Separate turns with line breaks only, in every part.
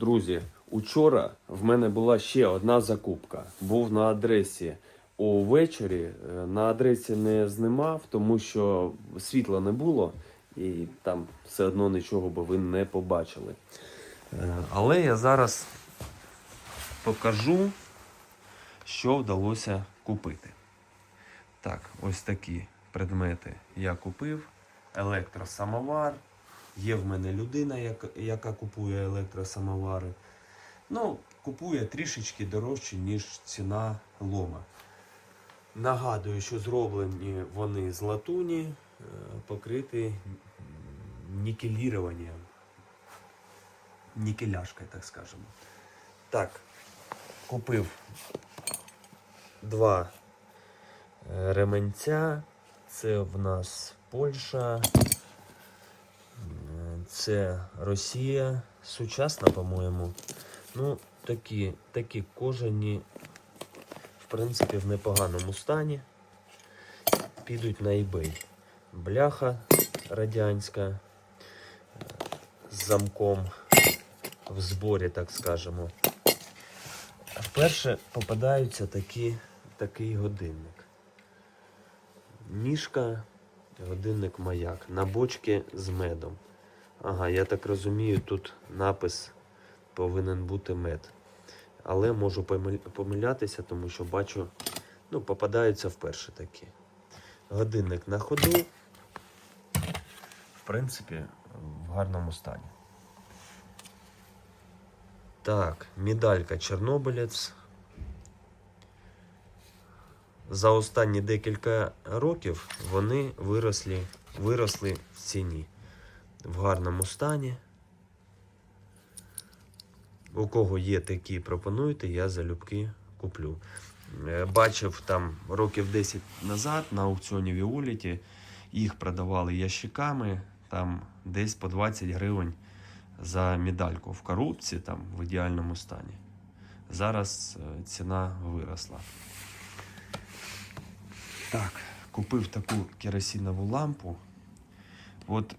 Друзі, учора в мене була ще одна закупка. Був на адресі увечері. Е, На адресі не знімав, тому що світла не було, і там все одно нічого би ви не побачили. Е, Але я зараз покажу, що вдалося купити. Так, ось такі предмети я купив. Електросамовар. Є в мене людина, яка, купує електросамовари. Ну, купує трішечки дорожче, ніж ціна лома. Нагадую, що зроблені вони з латуні, е, покриті нікеліруванням. Нікеляшкою, так скажемо. Так, купив два е, ременця. Це в нас Польща. Це Росія. Сучасна, по-моєму. Ну, такі, такі кожані, в принципі, в непоганому стані. Підуть на eBay. Бляха радянська е, з замком в зборі, так скажемо. Вперше попадаються такі, такий годинник. Ніжка, годинник маяк. На бочці з медом. Ага, я так розумію, тут напис повинен бути мед. Але можу помилятися, тому що бачу, ну, попадаються вперше такі. Годинник на ходу. В принципі, в гарному стані. Так, медалька Чорнобилець. За останні декілька років вони виросли, виросли в ціні в гарному стані. У кого є такі, пропонуйте, я залюбки куплю. Е, Бачив там років 10 назад на аукціоні Віоліті їх продавали ящиками, там десь по 20 гривень за медальку в коробці, там в ідеальному стані. Зараз е, ціна виросла. Так, купив таку керосинову лампу. От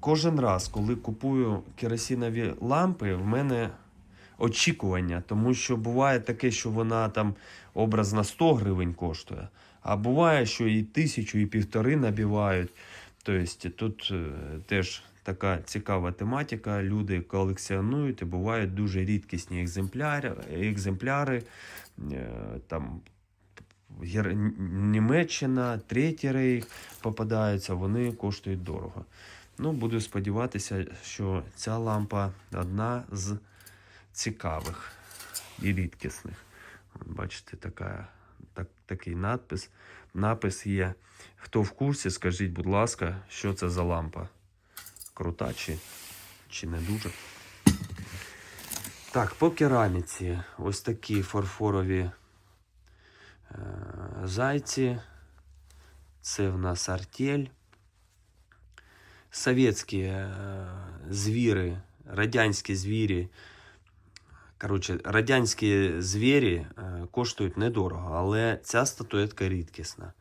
кожен раз, коли купую керосинові лампи, в мене очікування, тому що буває таке, що вона там образно 100 гривень коштує, а буває, що і тисячу, і півтори набивають. Тобто тут е, теж така цікава тематика. Люди колекціонують і бувають дуже рідкісні екземпляри, екземпляри е, там Німеччина, Третій Рейх попадаються, вони коштують дорого. Ну, буду сподіватися, що ця лампа одна з цікавих і рідкісних. Бачите, така, так, такий надпис. Напис є. Хто в курсі, скажіть, будь ласка, що це за лампа? Крута чи, чи не дуже? Так, по кераміці. Ось такі фарфорові е, зайці. Це в нас артель. Совєтські е, звіри, радянські звірі. Коротше, радянські звірі е, коштують недорого, але ця статуетка рідкісна.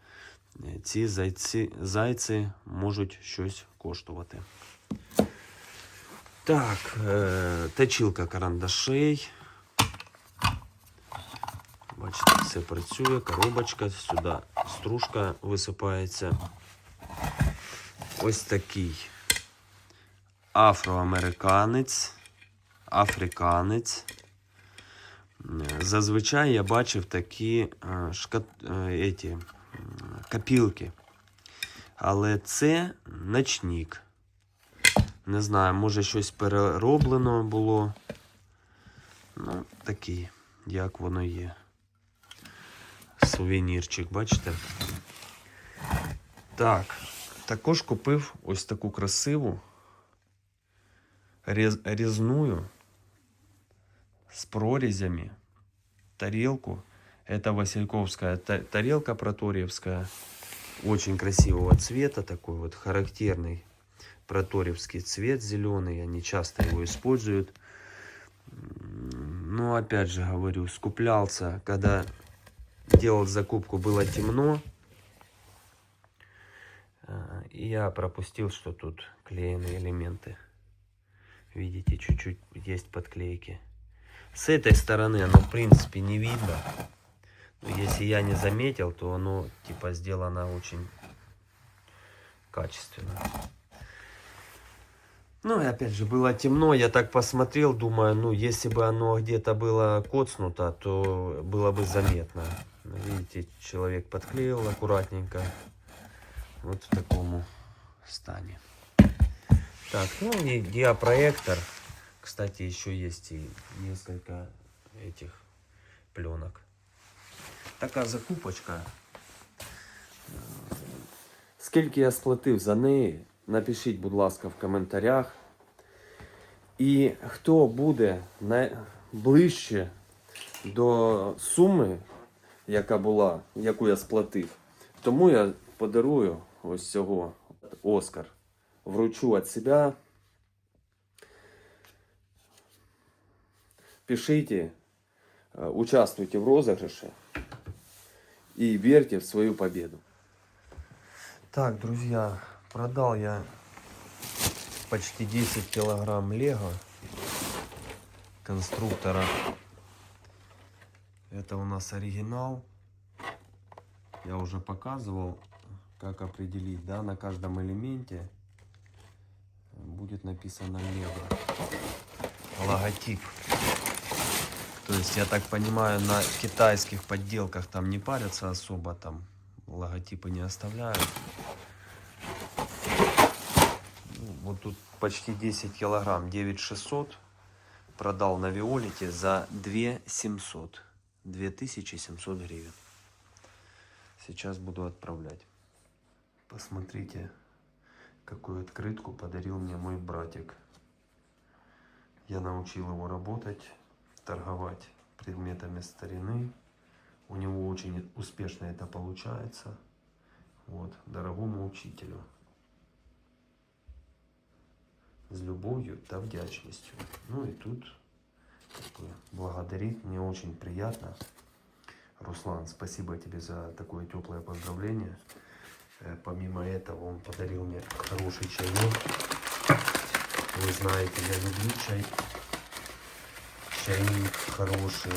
Е, Ці зайці, зайці можуть щось коштувати. Так, е, точилка карандашей. Бачите, все працює, коробочка, сюди стружка висипається. Ось такий афроамериканець, африканець. Зазвичай я бачив такі е, шкат... е, еті, м. Але це ночник. Не знаю, може щось перероблено було. Ну, такий, як воно є. Сувенірчик, бачите? Так, також купив ось таку красиву різ, різную з прорізями тарелку. Это Васильковская та- тарелка проторьевская. Очень красивого цвета, такой вот характерный проторьевский цвет зеленый. Они часто его используют. М, Но опять же говорю, скуплялся, когда делал закупку, было темно. Я пропустил, что тут клееные элементы Видите, чуть-чуть есть подклейки. С этой стороны оно, в принципе, не видно. Но если я не заметил, то оно, типа, сделано очень качественно. Ну и опять же, было темно, я так посмотрел, думаю, ну, если бы оно где-то было коцнуто, то было бы заметно. Ну, Видите, человек подклеил аккуратненько. Вот в такому стане. Так, ну и диапроектор. Кстати, еще есть и несколько этих пленок. Така закупочка. Скільки я сплатив за неї, напишіть, будь ласка, в коментарях. І хто буде найближче до суми, яка була, яку я сплатив, тому я подарую ось цього Оскар. Вручу від себе. Пишите, участвуйте в розыгрыше и верьте в свою победу. Так, друзья, продал я почти 10 килограмм лего конструктора. Это у нас оригинал. Я уже показывал, как определить, да, на каждом элементе будет написано лего. Логотип. То есть, я так понимаю, на китайских подделках там не парятся особо, там логотипы не оставляют. Ну, Вот тут почти 10 килограмм, 9600. Продал на Виолите за 2700. 2700 гривен. Сейчас буду отправлять. Посмотрите, какую открытку подарил мне мой братик. Я научил его работать, торговать предметами старины. У него очень успешно это получается. Вот, дорогому учителю. С любовью та вдячностью. Ну и тут как бы, мне очень приятно. Руслан, спасибо тебе за такое теплое поздравление. Э, Помимо этого, он подарил мне хороший чаек. Вы знаете, я люблю чай. Чайник хороший.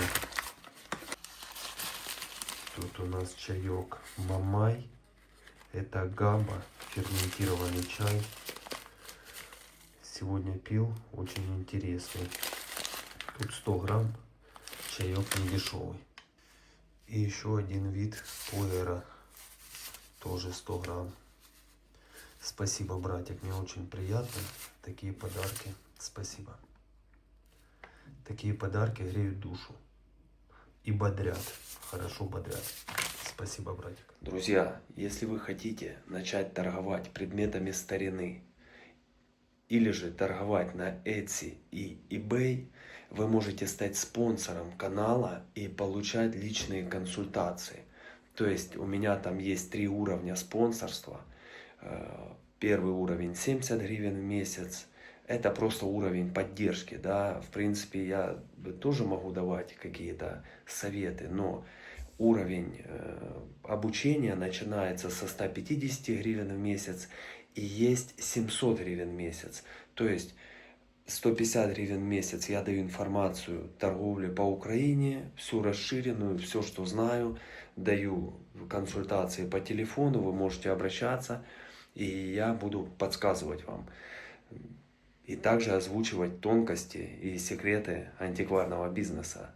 Тут у нас чаек Мамай. Это габа, ферментированный чай. Сегодня пил, очень интересный. Тут 100 грамм, чаек не дешевый. И еще один вид пуэра, тоже 100 грамм. Спасибо, братик, мне очень приятно. Такие подарки, спасибо. Такие подарки греют душу и бодрят, хорошо бодрят. Спасибо, братик. Друзья, если вы хотите начать торговать предметами старины или же торговать на Etsy и eBay, вы можете стать спонсором канала и получать личные консультации. То есть у меня там есть три уровня спонсорства. Э, Первый уровень 70 гривен в месяц. Это просто уровень поддержки, да. В принципе, я тоже могу давать какие-то советы, но уровень э, обучения начинается со 150 гривен в месяц и есть 700 гривен в месяц. То есть 150 гривен в месяц я даю информацию торговли по Украине, всю расширенную, все, что знаю, даю консультации по телефону, вы можете обращаться, и я буду подсказывать вам. И также озвучивать тонкости и секреты антикварного бизнеса.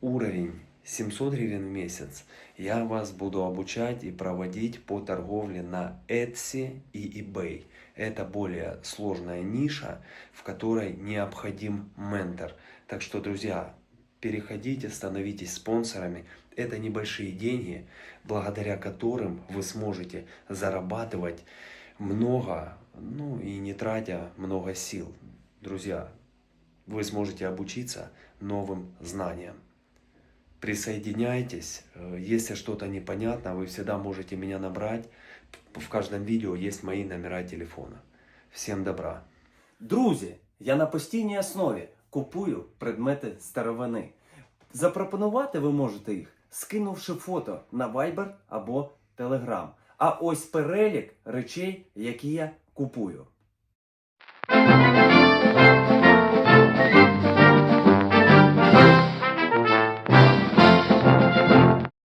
Уровень 700 гривен в месяц я вас буду обучать и проводить по торговле на Etsy и eBay. Это более сложная ниша, в которой необходим ментор. Так что, друзья, переходите, становитесь спонсорами. Это небольшие деньги, благодаря которым вы сможете зарабатывать много, ну и не тратя много сил. Друзья, вы сможете обучиться новым знаниям. Присоединяйтесь. Э, Если что-то непонятно, вы всегда можете меня набрать. В каждом видео есть мои номера телефона. Всем добра.
Друзі, я на постійній основі купую предмети старовини. Запропонувати ви можете їх, скинувши фото на Viber або Telegram. А ось перелік речей, які я купую.